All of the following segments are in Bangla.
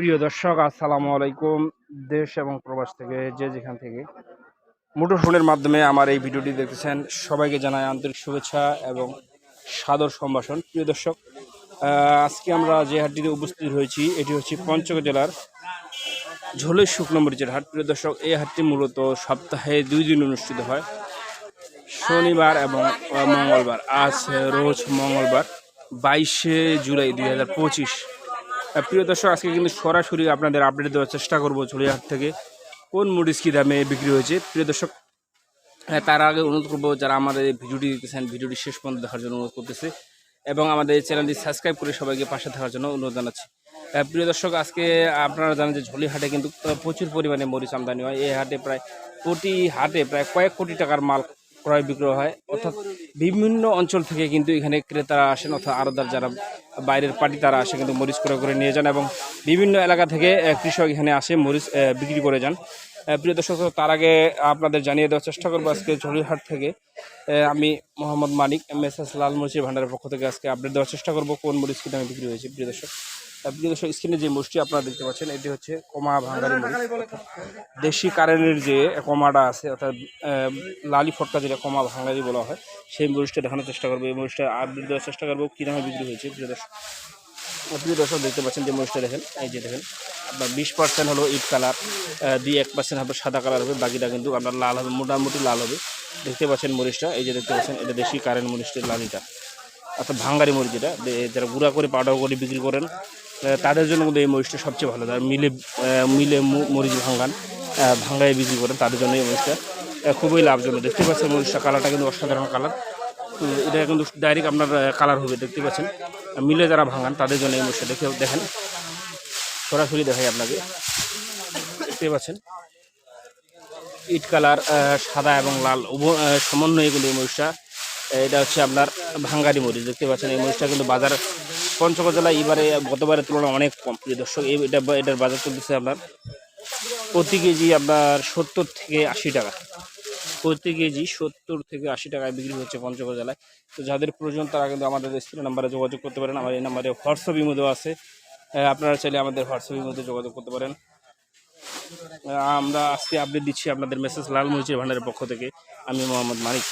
প্রিয় দর্শক, আসসালামু আলাইকুম। দেশ এবং প্রবাস থেকে যে যেখান থেকে মুঠোফোনের মাধ্যমে আমার এই ভিডিওটি দেখতেছেন, সবাইকে জানাই আন্তরিক শুভেচ্ছা এবং সাদর সম্ভাষণ। প্রিয় দর্শক আজকে আমরা যে হাটটিতে উপস্থিত হয়েছি, এটি হচ্ছে পঞ্চগড় জেলার ঝোলের শুকনো মরিচের হাট। প্রিয় দর্শক, এই হাটটি মূলত সপ্তাহে দুই দিন অনুষ্ঠিত হয়, শনিবার এবং মঙ্গলবার। আজ রোজ মঙ্গলবার, বাইশে জুলাই দুই হাজার পঁচিশ। প্রিয় দর্শক, আজকে কিন্তু সরাসরি আপনাদের আপডেট দেওয়ার চেষ্টা করব চড়িয়াহাট থেকে। কোন মরিচ কী দামে বিক্রি হয়েছে? প্রিয় দর্শক তার আগে অনুরোধ করব, যারা আমাদের এই ভিডিওটি দেখতেছেন, ভিডিওটি শেষ পর্যন্ত দেখার জন্য অনুরোধ করতেছে এবং আমাদের এই চ্যানেলটি সাবস্ক্রাইব করে সবাইকে পাশে থাকার জন্য অনুরোধ জানাচ্ছি। প্রিয় দর্শক, আজকে আপনারা জানেন যে ঝোলি হাটে কিন্তু প্রচুর পরিমাণে মরিচ আমদানি হয়। এই হাটে প্রায় প্রতি হাটে প্রায় কয়েক কোটি টাকার মাল ক্রয় বিক্রয় হয়, অর্থাৎ বিভিন্ন অঞ্চল থেকে কিন্তু এখানে ক্রেতারা আসেন, অর্থাৎ আরদার যারা বাইরের পার্টি তারা আসে কিন্তু মরিচ ক্রয় করে নিয়ে যান এবং বিভিন্ন এলাকা থেকে কৃষক এখানে আসে মরিচ বিক্রি করে যান। প্রিয় দর্শক তার আগে আপনাদের জানিয়ে দেওয়ার চেষ্টা করব আজকে ঝুলিহাট থেকে। আমি Mohammad Manik, M S S লাল মরিচের ভান্ডারের পক্ষ থেকে আজকে আপডেট দেওয়ার চেষ্টা করব, কোন মরিচ কি দামে বিক্রি হয়েছে, প্রিয় দর্শক। দর্শক স্ক্রিনে যে মরিচটি আপনারা দেখতে পাচ্ছেন, এটি হচ্ছে কমা ভাঙ্গারি দেশি কারেন্টের যে কমাটা আছে, অর্থাৎ লালি ফটকা যেটা কমা ভাঙ্গারি বলা হয়, সেই মরিচটা দেখানোর চেষ্টা করব। এই মরিচটা আপডেট দেওয়ার চেষ্টা করব। কী বিক্রি হয়েছে? প্রিয় দর্শক দেখতে পাচ্ছেন যে মরিচটা দেখেন, এই যে দেখেন, আপনার বিশ পার্সেন্ট হলো ইট কালার দুই এক পার্সেন্ট হবে সাদা কালার হবে, বাকিটা কিন্তু আপনার লাল হবে, মোটামুটি লাল হবে। দেখতে পাচ্ছেন মরিচটা, এই যে দেখতে পাচ্ছেন, এটা দেশি কারেন্ট মরিচটির লালিটা, অর্থাৎ ভাঙ্গারি মরিচ যেটা যারা গুঁড়া করে, পাউডার করে বিক্রি করেন তাদের জন্য কিন্তু এই মরিচটা সবচেয়ে ভালো। যারা মিলে মিলে মরিচ ভাঙ্গান ভাঙ্গায় বিক্রি করেন তাদের জন্য এই মরিচটা খুবই লাভজনক। দেখতে পাচ্ছেন মরিচটা কালারটা কিন্তু অসাধারণ কালার এটা কিন্তু ডাইরেক্ট আপনার কালার হবে, দেখতে পাচ্ছেন। মিলে যারা ভাঙান তাদের জন্য এই মরিচটা দেখে দেখেন। সরাসরি দেখাই আপনাকে। দেখতে পাচ্ছেন। ইট কালার সাদা এবং লাল সমন্বয়ে কিন্তু এই মরিচটা এটা হচ্ছে আপনার ভাঙ্গারি মরিচ। দেখতে পাচ্ছেন, এই মরিচটা কিন্তু বাজার পঞ্চগড় জেলায় এবারে গতবারের তুলনায় অনেক কম। প্রিয় দর্শক এটা এটার বাজার চলতেছে আপনার প্রতি কেজি আপনার সত্তর থেকে আশি টাকা। প্রতি কেজি সত্তর থেকে আশি টাকায় বিক্রি হচ্ছে পঞ্চগড় জেলায়। তো যাদের প্রয়োজন, তারা কিন্তু আমাদের স্ক্রিন নাম্বারে যোগাযোগ করতে পারেন। আমার এই নাম্বারে হোয়াটসঅ্যাপ দেওয়া আছে। আপনারা চাইলে আমাদের হোয়াটসঅ্যাপ ইমোতে যোগাযোগ করতে পারেন। আমরা আজকে আপডেট দিচ্ছি আপনাদের মেসেজ লাল মরিচের ভান্ডারের পক্ষ থেকে। আমি মোহাম্মদ মানিক।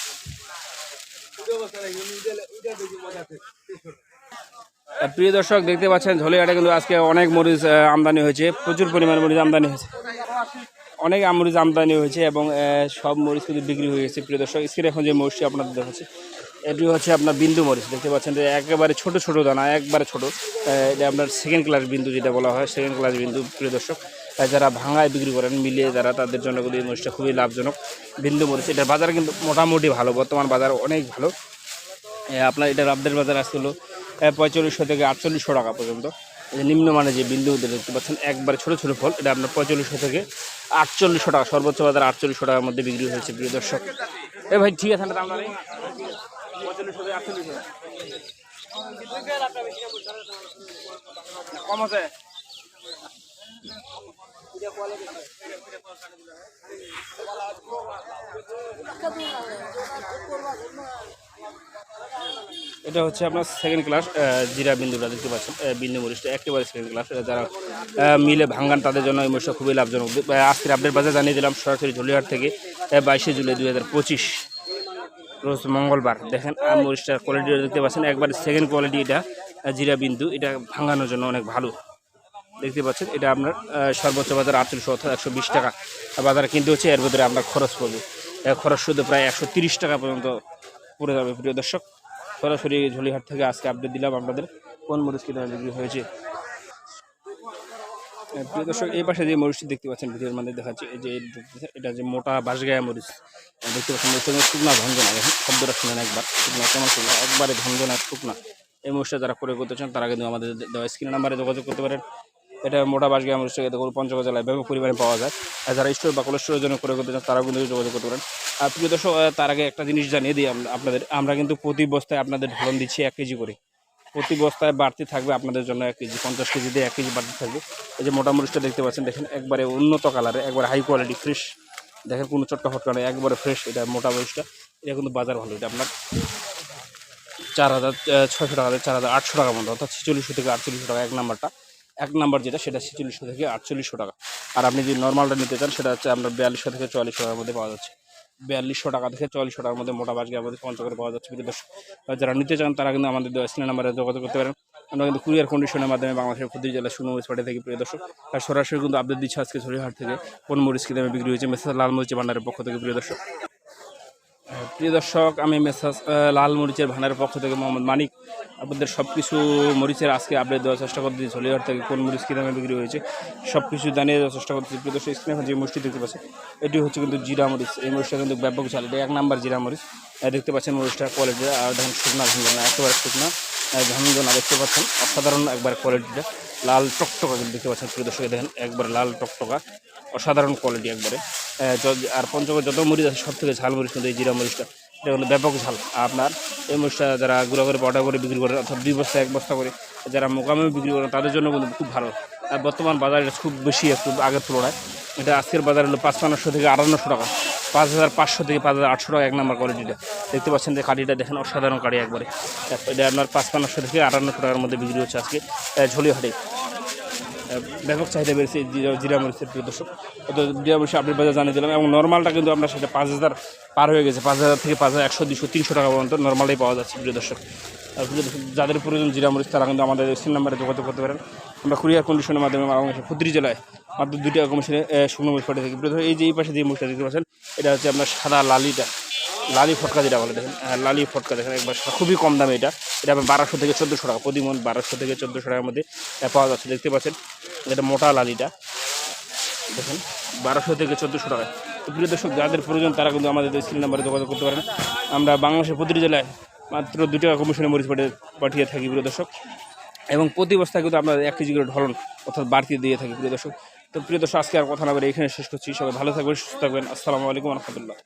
প্রিয় দর্শক, দেখতে পাচ্ছেন ঝোলিয়াটা কিন্তু আজকে অনেক মরিচ আমদানি হয়েছে। প্রচুর পরিমাণে মরিচ আমদানি হয়েছে। অনেক মরিচ আমদানি হয়েছে এবং সব মরিচ কিন্তু বিক্রি হয়ে গেছে, প্রিয় দর্শক। স্ক্রিনে এখন যে মরিচটি আপনাদের দেখাচ্ছে, এটি হচ্ছে আপনার বিন্দু মরিচ। দেখতে পাচ্ছেন যে একেবারে ছোট ছোট দানা, একবারে ছোট। এটা আপনার সেকেন্ড ক্লাস বিন্দু যেটা বলা হয় সেকেন্ড ক্লাস বিন্দু, প্রিয় দর্শক। যারা ভাঙায় বিক্রি করেন, মিলিয়ে যারা, তাদের জন্য কিন্তু এই মরিচটা খুবই লাভজনক। বিন্দু মরিচ, এটার বাজার কিন্তু মোটামুটি ভালো, বর্তমান বাজার অনেক ভালো। আপনার এটার আপডেট বাজার আসতে হলো পঁয়তাল্লিশশো থেকে আটচল্লিশশো টাকা পর্যন্ত। নিম্নমানের যে বিন্দু দেখতে পাচ্ছেন, একবারে ছোটো ছোটো ফল, এটা আপনার পঁয়তাল্লিশশো থেকে আটচল্লিশশো টাকা, সর্বোচ্চ বাজার আটচল্লিশশো টাকার মধ্যে বিক্রি হয়েছে, প্রিয় দর্শক। এ ভাই, ঠিক আছে পঁয়তাল্লিশশো থেকে আটচল্লিশশো কম আছে? এটা হচ্ছে আপনার সেকেন্ড ক্লাস জিরা বিন্দুটা দেখতে পাচ্ছেন বিন্দু মরিচটা একেবারে সেকেন্ড ক্লাস এটা যারা মিলে ভাঙ্গান তাদের জন্য এই মরিচটা খুবই লাভজনক। আজকের আপডেট বাজার জানিয়ে দিলাম, সরাসরি ঝুলিহাট থেকে বাইশে জুলাই দুই হাজার পঁচিশ, রোজ মঙ্গলবার। দেখেন মরিচটার কোয়ালিটি দেখতে পাচ্ছেন, একবারে সেকেন্ড কোয়ালিটি এটা জিরা বিন্দু, এটা ভাঙানোর জন্য অনেক ভালো। দেখতে পাচ্ছেন, এটা আপনার সর্বোচ্চ বাজার আটচল্লিশশো অর্থাৎ একশো বিশ টাকা। বাজারে কিনতে হচ্ছে, এর ভিতরে আপনার খরচ পড়বে খরচ শুধু প্রায় একশো টাকা পর্যন্ত পড়ে যাবে। প্রিয় দর্শক, সরাসরি ঝুলিহাট থেকে আজকে আপডেট দিলাম আপনাদের কোন মরিচ কী দামে বিক্রি হয়েছে। প্রিয় দর্শক, এই পাশে যে মরিচটি দেখতে পাচ্ছেন ভিডিওর মধ্যে দেখাচ্ছে এই যে এটা যে মোটা বাঁশগায়া মরিচ দেখতে পাচ্ছেন মরিচটা কিন্তু শুকনা ঝঞ্ঝনা দেখেন, শব্দটা শুনেন একবার। শুকনা কেমন শুকনা? একবারে ঝঞ্ঝনা শুকনা। এই মরিচটা যারা করে করতে চান, তারা কিন্তু আমাদের দেওয়া স্ক্রিন নাম্বারে যোগাযোগ করতে পারেন। এটা মোটা বাঁশগায়া মরিচটা দেখুন পঞ্চগড় জেলায় ব্যাপক পরিমাণে পাওয়া যায়। আর যারা স্টোর বা কোলেস্টোরের জন্য করে করতে চান, তারাও কিন্তু যোগাযোগ করতে পারেন। আর প্রিয় দর্শক তার আগে একটা জিনিস জানিয়ে দিই আপনাদের। আমরা কিন্তু প্রতি বস্তায় আপনাদের ঢলন দিচ্ছি এক কেজি করে। প্রতি বস্তায় বাড়তি থাকবে আপনাদের জন্য এক কেজি, পঞ্চাশ কেজি দিয়ে এক কেজি বাড়তি থাকবে। এই যে মোটা মরিচটা দেখতে পাচ্ছেন, দেখেন একবারে উন্নত কালারে একবারে হাই কোয়ালিটি ফ্রেশ দেখেন কোনো চটকা ফটকা নেই, একবারে ফ্রেশ এটা মোটা মরিচটা, এটা কিন্তু বাজার ভালো। এটা আপনার চার হাজার ছয়শো টাকা চার হাজার আটশো টাকা মতো অর্থাৎ ছেচল্লিশশো থেকে আটচল্লিশশো টাকা, এক নাম্বারটা। এক নাম্বার যেটা, সেটা ছেচল্লিশশো থেকে আটচল্লিশশো টাকা। আর আপনি যদি নর্মালটা নিতে চান, সেটা হচ্ছে আপনার বিয়াল্লিশশো থেকে চুয়াল্লিশশো টাকার মধ্যে পাওয়া যাচ্ছে। বিয়াল্লিশশো টাকা থেকে চুয়াল্লিশশো টাকার মধ্যে মোটা বাজকে আমাদের পঞ্চগড়ে পাওয়া যাচ্ছে। দর্শক যারা নিতে চান, তারা কিন্তু আমাদের স্ক্রিন নাম্বারে যোগাযোগ করতে পারেন। আমরা কিন্তু কুরিয়ার কন্ডিশনের মাধ্যমে বাংলাদেশের প্রতি জেলা শুনো মরিচ পাঠিয়ে থাকি, প্রিয় দর্শক। আর সরাসরি কিন্তু আপডেট দিচ্ছে আজকে ঝরিহাট থেকে। কোন মরিচ কি দামে বিক্রি হয়েছে? মেসেজ লাল মরিচের ভান্ডারের পক্ষ থেকে, প্রিয় দর্শক। প্রিয় দর্শক, আমি মেসাজ লাল মরিচের ভান্ডারের পক্ষ থেকে মোহাম্মদ মানিক। আপনাদের সব কিছু মরিচের আজকে আপডেট দেওয়ার চেষ্টা করতেছি। ঝলিয়ার থেকে কোন মরিচ কী দামে বিক্রি হয়েছে সব কিছু জানিয়ে দেওয়ার চেষ্টা করতেছি। প্রিয় দর্শক, স্ক্রিনে যে মরিচটি দেখতে পাচ্ছেন, এটি হচ্ছে কিন্তু জিরা মরিচ। এই মরিচটা কিন্তু ব্যাপক চাল এটা এক নাম্বার জিরা মরিচ। দেখতে পাচ্ছেন মরিচটা কোয়ালিটি আর দেখেন শুকনা ভেঙে না, একেবারে শুকনা ঝামঝো না দেখতে পাচ্ছেন। অসাধারণ একবার কোয়ালিটিটা লাল টকটকা দেখতে পাচ্ছেন। প্রিয় দর্শক, দেখেন একবার লাল টকটকা। অসাধারণ কোয়ালিটি একবারে। আর পঞ্চগড় যত মরিচ আছে, সব থেকে ঝাল মরিচ কিন্তু এই জিরা মরিচটা এটা হলো ব্যাপক ঝাল। আপনার এই মরিচটা যারা গুঁড়া করে, পাউডার করে বিক্রি করে, অর্থাৎ দুই বস্তা, এক বস্তা করে, যারা মোকামে বিক্রি করে, তাদের জন্য কিন্তু খুব ভালো। আর বর্তমান বাজার এটা খুব বেশি একটু আগের তুলনায়। এটা আজকের বাজার হলো পাঁচপান্নশো থেকে আটান্নশো টাকা। পাঁচ হাজার পাঁচশো থেকে পাঁচ হাজার আটশো টাকা এক নম্বর কোয়ালিটিটা দেখতে পাচ্ছেন যে কাঠিটা দেখেন অসাধারণ কাঠি একবারে। এটা আপনার পাঁচপান্নশো থেকে আটান্নশো টাকার মধ্যে বিক্রি হচ্ছে আজকে ঝলিহাটে ব্যাপক চাহিদা বেড়েছে জিরা মরিচের প্রিয় দর্শক। জিরা মরিচ আপনি বাজার জানিয়ে দিলাম এবং নর্মালটা কিন্তু আমরা সেটা পাঁচ হাজার পার হয়ে গেছে। পাঁচ হাজার থেকে পাঁচ হাজার একশো দুশো তিনশো টাকা পর্যন্ত নর্মালটাই পাওয়া যাচ্ছে প্রিয় দর্শক। যাদের প্রয়োজন জিরা মরিচ তারা কিন্তু আমাদের সিন নাম্বারে যোগাযোগ করতে পারেন। আমরা কুরিয়ার কন্ডিশনের মাধ্যমে বাংলাদেশের ক্ষুদ্রি জেলায় মাত্র দুইটা কমিশনে শুকনো মরিচ পাঠিয়ে থাকি। দর্শক, এই যে এই পাশে যে মরিচটা দেখতে পাচ্ছেন এটা হচ্ছে আপনার সাদা লালিটা। লালি ফটকা যেটা বলে দেখেন হ্যাঁ, লালি ফটকা দেখেন একবার খুবই কম দামে এটা। এটা আপনার বারোশো থেকে চোদ্দোশো টাকা প্রতি মন বারোশো থেকে চোদ্দোশো টাকার মধ্যে পাওয়া যাচ্ছে। দেখতে পাচ্ছেন এটা মোটা লালিটা। দেখেন, বারোশো থেকে চোদ্দোশো টাকা। তো প্রিয় দর্শক, যাদের প্রয়োজন, তারা কিন্তু আমাদের স্ক্রিন নাম্বারে যোগাযোগ করতে পারেন। আমরা বাংলাদেশের প্রতিটি জেলায় মাত্র দু টাকা কমিশনে মরিচ পাঠিয়ে পাঠিয়ে থাকি, প্রিয় দর্শক। এবং প্রতি বস্তায় কিন্তু আমরা এক কেজি করে ঢলন অর্থাৎ বাড়তি দিয়ে থাকি, প্রিয় দর্শক। তো প্রিয় দর্শক, আজকে আর কথা না বলে এখানে শেষ করছি। সবাই ভালো থাকবেন, সুস্থ থাকবেন। আসসালামু আলাইকুম রহমতুল্লাহ।